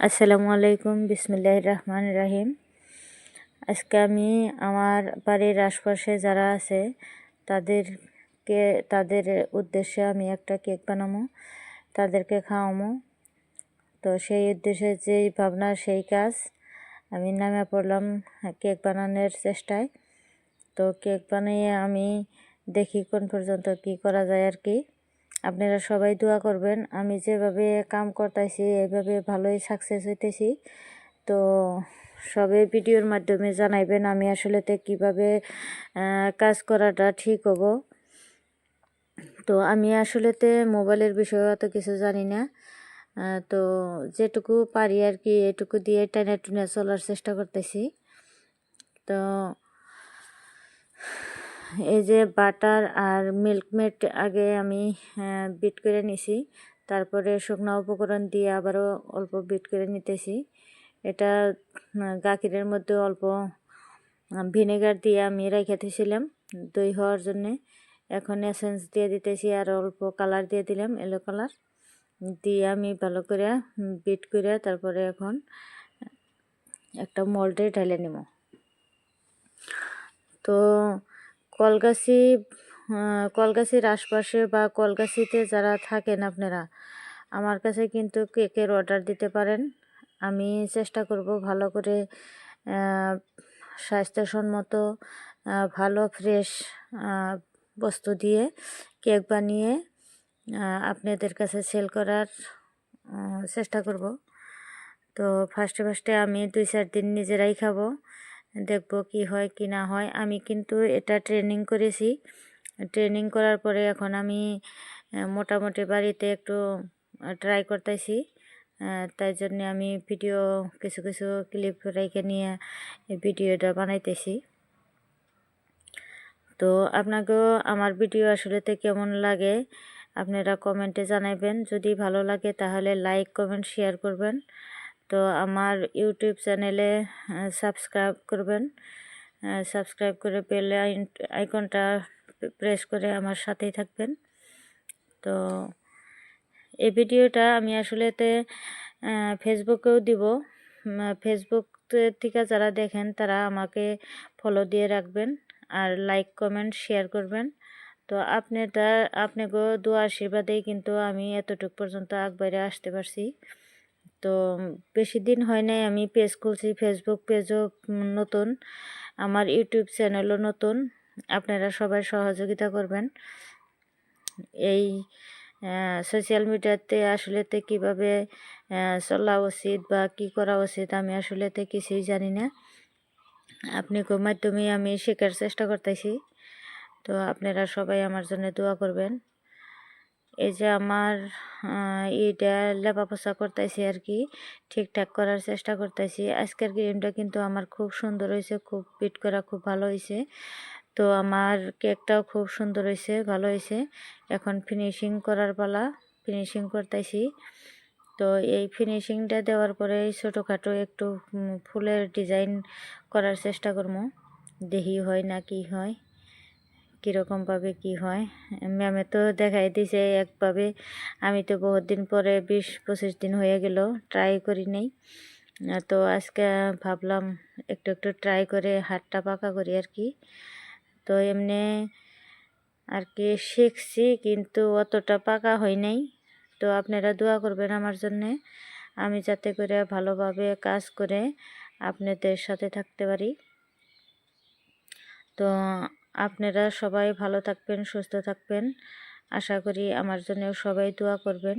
আসসালামু আলাইকুম বিসমিল্লাহ রহমান রাহিম। আজকে আমি আমার বাড়ির আশপাশে যারা আছে, তাদেরকে, তাদের উদ্দেশ্যে আমি একটা কেক বানাবো, তাদেরকে খাওয়াবো। তো সেই উদ্দেশ্যে যেই ভাবনা, সেই কাজ, আমি নামে পড়লাম কেক বানানোর চেষ্টায়। তো কেক বানিয়ে আমি দেখি কোন পর্যন্ত কি করা যায় আর কি। আপনারা সবাই দোয়া করবেন। আমি যেভাবে কাম করতেছি এইভাবে ভালোই সাকসেস হইতেছি। তো সবে ভিডিওর মাধ্যমে জানাইবেন আমি আসলেতে কীভাবে কাজ করাটা ঠিক হব। তো আমি আসলেতে মোবাইলের বিষয়ে অত কিছু জানি না। তো যেটুকু পারি আর কি এটুকু দিয়ে টেনে টুনে চলার চেষ্টা করতেছি। তো এই যে বাটার আর মিল্ক মেড আগে আমি বিট করে নিছি। তারপরে শুকনো উপকরণ দিয়ে আবারও অল্প বিট করে নিতেছি। এটা গাখিরের মধ্যে অল্প ভিনেগার দিয়ে আমি রেখেছিলাম দই হওয়ার জন্যে। এখন এসেন্স দিয়ে দিতেছি আর অল্প কালার দিয়ে দিলাম এলো কালার। দিয়ে আমি ভালো করে বিট করে তারপরে এখন একটা মোল্ডে ঢেলে নেব। তো কলগাছি কলগাছির আশপাশে বা কলগাছিতে যারা থাকেন আপনারা, আমার কাছে কিন্তু কেকের অর্ডার দিতে পারেন। আমি চেষ্টা করব ভালো করে স্বাস্থ্যসম্মত ভালো ফ্রেশ বস্তু দিয়ে কেক বানিয়ে আপনাদের কাছে সেল করার চেষ্টা করব। তো ফার্স্টে ফার্স্টে আমি দুই চার দিন নিজেরাই খাব। দেখব কি হয়, কি না হয়। আমি কিন্তু এটা ট্রেনিং করেছি। ট্রেনিং করার পরে এখন আমি মোটামুটি বাড়িতে একটু ট্রাই করতেছি। তাই জন্যে আমি ভিডিও কিছু কিছু ক্লিপ রেখে নিয়ে ভিডিওটা বানাইতেছি। তো আপনাকেও আমার ভিডিও আসলেতে কেমন লাগে, আপনারা কমেন্টে জানাবেন যদি ভালো লাগে তাহলে লাইক কমেন্ট শেয়ার করবেন। তো আমার ইউটিউব চ্যানেলে সাবস্ক্রাইব করবেন। সাবস্ক্রাইব করে পেলে আইকনটা প্রেস করে আমার সাথেই থাকবেন। তো এই ভিডিওটা আমি আসলেতে ফেসবুকেও দিব। ফেসবুক থেকে যারা দেখেন, তারা আমাকে ফলো দিয়ে রাখবেন আর লাইক কমেন্ট শেয়ার করবেন। তো আপনারা আপনাকেও দু আশীর্বাদেই কিন্তু আমি এতটুকু পর্যন্ত আগবাইরে আসতে পারছি। তো বেশি দিন হয় নাই আমি পেজ খুলছি ফেসবুক পেজও নতুন, আমার ইউটিউব চ্যানেলও নতুন, আপনারা সবাই সহযোগিতা করবেন। এই সোশ্যাল মিডিয়াতে আসলেতে কীভাবে চলা উচিত বা কি করা উচিত আমি আসলেতে কিছুই জানি না। আপনি মাধ্যমে আমি শেখার চেষ্টা করতেছি। তো আপনারা সবাই আমার জন্য দোয়া করবেন। এই যে আমার এইটা লেপাপোসা করতেছি আর কি, ঠিকঠাক করার চেষ্টা করতেছি। আজকের ক্রিমটা কিন্তু আমার খুব সুন্দর হয়েছে, খুব পিট করা খুব ভালো হয়েছে। তো আমার কেকটাও খুব সুন্দর হয়েছে, ভালো হয়েছে। এখন ফিনিশিং করার পালা ফিনিশিং করতেছি। তো এই ফিনিশিংটা দেওয়ার পরে ছোটোখাটো একটু ফুলের ডিজাইন করার চেষ্টা করব। দেখি হয় না কি হয়। কীরকমভাবে কি হয়? ম্যামে তো দেখাই দিছে একভাবে। আমি তো বহুত দিন পরে বিশ পঁচিশ দিন হয়ে গেল ট্রাই করি নেই। তো আজকে ভাবলাম একটু একটু ট্রাই করে হাতটা পাকা করি আর কি। তো এমনি আর কি শিখছি, কিন্তু অতটা পাকা হয় নাই। তো আপনারা দোয়া করবেন আমার জন্যে, আমি যাতে করে ভালোভাবে কাজ করে আপনাদের সাথে থাকতে পারি। তো আপনারা সবাই ভালো থাকবেন, সুস্থ থাকবেন। আশা করি আমার জন্য সবাই দোয়া করবেন।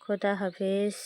খোদা হাফিজ।